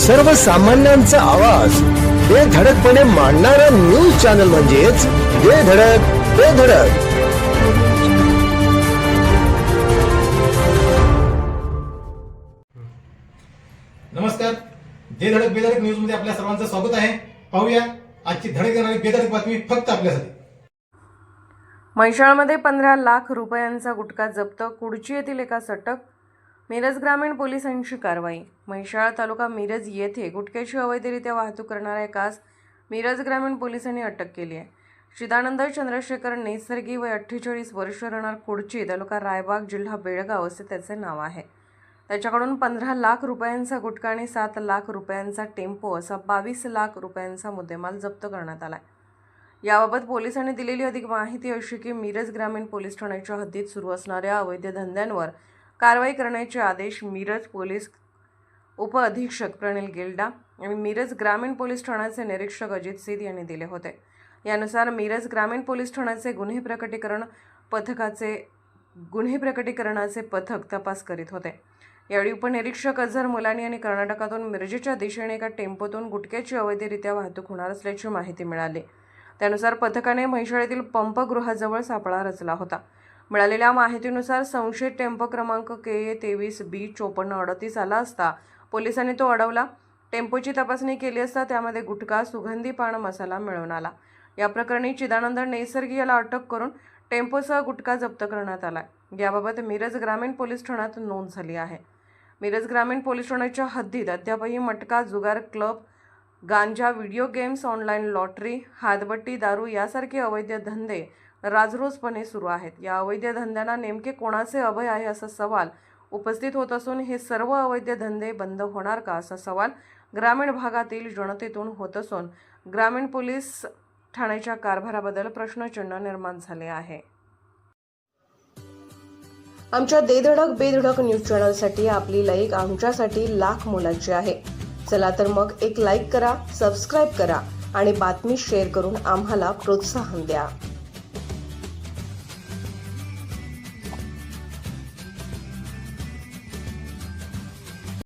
सर्वसामान्यांचा आवाज. बेधडकपणे मांडणारा न्यूज चॅनल म्हणजेच बेधडक बेधडक नमस्कार. जे धडक बेधडक न्यूजमध्ये आपल्या सर्वांचं स्वागत आहे. पाहूया आजची धडक देणारी बेधडक बातमी फक्त आपल्यासाठी. म्हैसाळमध्ये पंधरा लाख रुपयांचा गुटखा जप्त कुडची येथील एका सटक मिरज ग्रामीण पोलिसांची कारवाई. म्हैसाळ तालुका मिरज येथे गुटख्याची अवैधरित्या वाहतूक करणाऱ्या एकास मिरज ग्रामीण पोलिसांनी अटक केली आहे. चिदानंद चंद्रशेखर नेसर्गी व अठ्ठेचाळीस वर्ष राहणार कुडची तालुका रायबाग जिल्हा बेळगाव असे त्याचे नाव आहे. त्याच्याकडून पंधरा लाख रुपयांचा गुटखा आणि सात लाख रुपयांचा टेम्पो असा बावीस लाख रुपयांचा मुद्देमाल जप्त करण्यात आला आहे याबाबत पोलिसांनी दिलेली अधिक माहिती अशी की मिरज ग्रामीण पोलीस ठाण्याच्या हद्दीत सुरू असणाऱ्या अवैध धंद्यांवर कारवाई करण्याचे आदेश मिरज पोलीस उपअधीक्षक प्रणिल गिल्डा आणि मिरज ग्रामीण पोलीस ठाण्याचे निरीक्षक अजित सिद यांनी दिले होते. यानुसार मिरज ग्रामीण पोलीस ठाण्याचे गुन्हे प्रकटीकरण पथकाचे गुन्हे प्रकटीकरणाचे पथक तपास करीत होते. यावेळी उपनिरीक्षक अझर मुलानी यांनी कर्नाटकातून मिरजेच्या दिशेने एका टेम्पोतून गुटख्याची अवैधरित्या वाहतूक होणार असल्याची माहिती मिळाली. त्यानुसार पथकाने म्हैसाळीतील पंपगृहाजवळ सापळा रचला होता. मिळालेल्या माहितीनुसार संशयित टेम्पो क्रमांक के ए तेवीस बी चोपन्न अडतीस आला असता. पोलिसांनी तो अडवला. टेम्पोची तपासणी केली असता त्यामध्ये गुटखा सुगंधी पान मसाला मिळवून आला. या प्रकरणी चिदानंद नैसर्गी याला अटक करून टेम्पोसह गुटखा जप्त करण्यात आला. याबाबत मिरज ग्रामीण पोलीस ठाण्यात नोंद झाली आहे. मिरज ग्रामीण पोलीस ठाण्याच्या हद्दीत अद्यापही मटका जुगार क्लब गांजा व्हिडिओ गेम्स ऑनलाईन लॉटरी हातबट्टी दारू यासारखे अवैध धंदे राजरोजपणे सुरू आहेत. या अवैध धंद्यांना नेमके कोणाचे अभय आहे असा सवाल उपस्थित होत असून हे सर्व अवैध धंदे बंद होणार का असा सवाल ग्रामीण भागातील जनतेतून होत असून ग्रामीण पोलीस ठाण्याच्या कारभाराबद्दल प्रश्नचिन्ह निर्माण झाले आहे. आमच्या देधडक बेधडक न्यूज चॅनलसाठी आपली लाईक आमच्यासाठी लाख मोलाची आहे. चला तर मग एक लाईक करा सबस्क्राईब करा आणि बातमी शेअर करून आम्हाला प्रोत्साहन द्या.